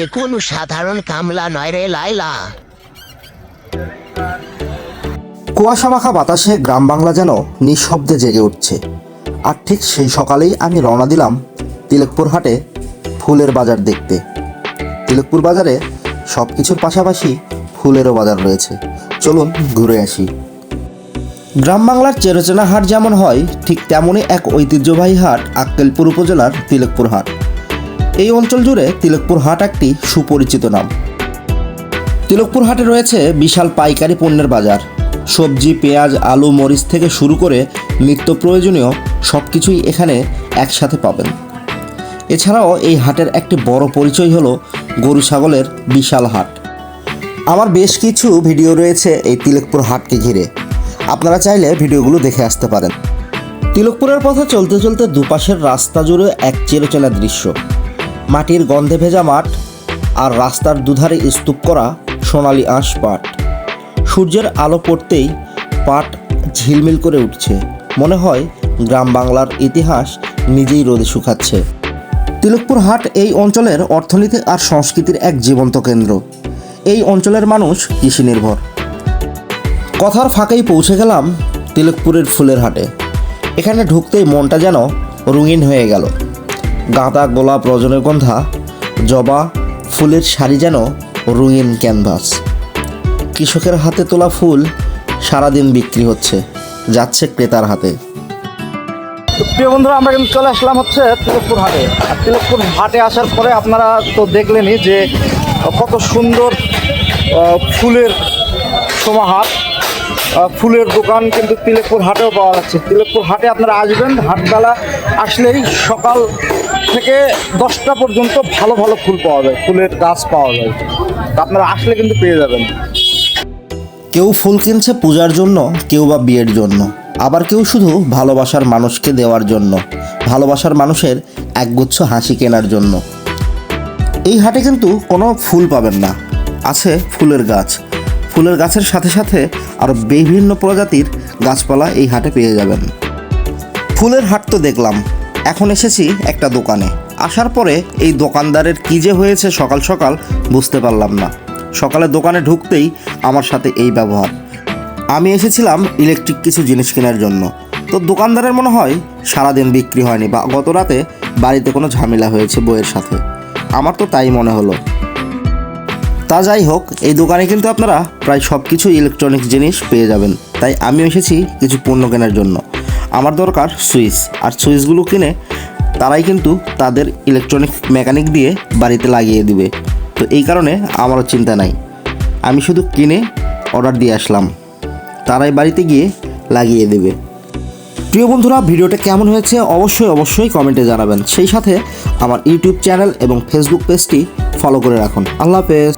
এ কোন সাধারণ কামলা নয় রে লাইলা। কুয়াশা মাখা বাতাসে গ্রাম বাংলা যেন নিঃশব্দে জেগে উঠছে। আর ঠিক সেই সকালেই আমি রওনা দিলাম তিলকপুর হাটে ফুলের বাজার দেখতে। তিলকপুর বাজারে সব কিছুর পাশাপাশি ফুলেরও বাজার রয়েছে। চলুন ঘুরে আসি। গ্রাম বাংলার চেরোচেনা হাট যেমন হয়, ঠিক তেমনই এক ঐতিহ্যবাহী হাট আক্কেলপুর উপজেলার তিলকপুর হাট। এই অঞ্চল জুড়ে তিলকপুর হাট একটি সুপরিচিত নাম। তিলকপুর হাটে রয়েছে বিশাল পাইকারি পণ্যের বাজার। সবজি, পেঁয়াজ, আলু, মরিচ থেকে শুরু করে নিত্য প্রয়োজনীয় সব কিছুই এখানে একসাথে পাবেন। এছাড়াও এই হাটের একটি বড় পরিচয় হলো গরু ছাগলের বিশাল হাট। আমার বেশ কিছু ভিডিও রয়েছে এই তিলকপুর হাটকে ঘিরে। আপনারা চাইলে ভিডিওগুলো দেখে আসতে পারেন। তিলকপুরের পথে চলতে চলতে দুপাশের রাস্তা জুড়ে এক চেরোচেনা দৃশ্য। মাটির গন্ধে ভেজা মাঠ আর রাস্তার দুধারে স্তূপ করা সোনালি আঁশ পাট। সূর্যের আলো পড়তেই পাট ঝিলমিল করে উঠছে। মনে হয় গ্রাম বাংলার ইতিহাস নিজেই রোদে শুকাচ্ছে। তিলকপুর হাট এই অঞ্চলের অর্থনীতি আর সংস্কৃতির এক জীবন্ত কেন্দ্র। এই অঞ্চলের মানুষ কৃষি নির্ভর। কথার ফাঁকেই পৌঁছে গেলাম তিলকপুরের ফুলের হাটে। এখানে ঢুকতেই মনটা যেন রঙিন হয়ে গেল। গাঁদা গোলাপ রজনীগন্ধা জবা ফুলের শাড়ি যেন রঙিন ক্যানভাস। কৃষকের হাতে তোলা ফুল সারাদিন বিক্রি হচ্ছে, যাচ্ছে ক্রেতার হাতে। প্রিয় বন্ধুরা, আমরা কিন্তু চলে আসলাম হচ্ছে তিলকপুর হাটে। আর তিলকপুর হাটে আসার পরে আপনারা তো দেখলেনই যে কত সুন্দর ফুলের সমাহার। ফুলের দোকান কিন্তু তিলেকপুর হাটেও পাওয়া যাচ্ছে। তিলকপুর হাটে আপনারা আসবেন, হাটবেলা আসলেই সকাল থেকে দশটা পর্যন্ত ভালো ভালো ফুল পাওয়া যায়, ফুলের গাছ পাওয়া যায়। আপনারা আসলে কিন্তু পেয়ে যাবেন। কেউ ফুল কিনছে পূজার জন্য, কেউ বা বিয়ের জন্য। আবার কেউ শুধু ভালোবাসার মানুষকে দেওয়ার জন্য, ভালোবাসার মানুষের একগুচ্ছ হাসি কেনার জন্য। এই হাটে কিন্তু কোনো ফুল পাবেন না, আছে ফুলের গাছ। ফুলের গাছের সাথে সাথে আরও বিভিন্ন প্রজাতির গাছপালা এই হাটে পেয়ে যাবেন। ফুলের হাট তো দেখলাম। এখন এসেছি একটা দোকানে। আসার পরে এই দোকানদারের কী যে হয়েছে সকাল সকাল বুঝতে পারলাম না। সকালে দোকানে ঢুকতেই আমার সাথে এই ব্যবহার। আমি এসেছিলাম ইলেকট্রিক কিছু জিনিস কেনার জন্য। তো দোকানদারের মনে হয় সারাদিন বিক্রি হয়নি বা গত রাতে বাড়িতে কোনো ঝামেলা হয়েছে বইয়ের সাথে। আমার তো তাই মনে হলো। তা যাই হোক, এই দোকানে কিন্তু আপনারা প্রায় সব কিছু ইলেকট্রনিক্স জিনিস পেয়ে যাবেন। তাই আমি এসেছি কিছু পণ্য কেনার জন্য। আমার দরকার সুইচ। আর সুইচগুলো কিনে তারাই কিন্তু তাদের ইলেকট্রনিক মেকানিক দিয়ে বাড়িতে লাগিয়ে দিবে। তো এই কারণে আমারও চিন্তা নাই। আমি শুধু কিনে অর্ডার দিয়ে আসলাম। তারাই বাড়িতে গিয়ে লাগিয়ে দেবে। প্রিয় বন্ধুরা, ভিডিওটা কেমন হয়েছে অবশ্যই অবশ্যই কমেন্টে জানাবেন। সেই সাথে আমার ইউটিউব চ্যানেল এবং ফেসবুক পেজটি ফলো করে রাখুন। আল্লাহ হাফেজ।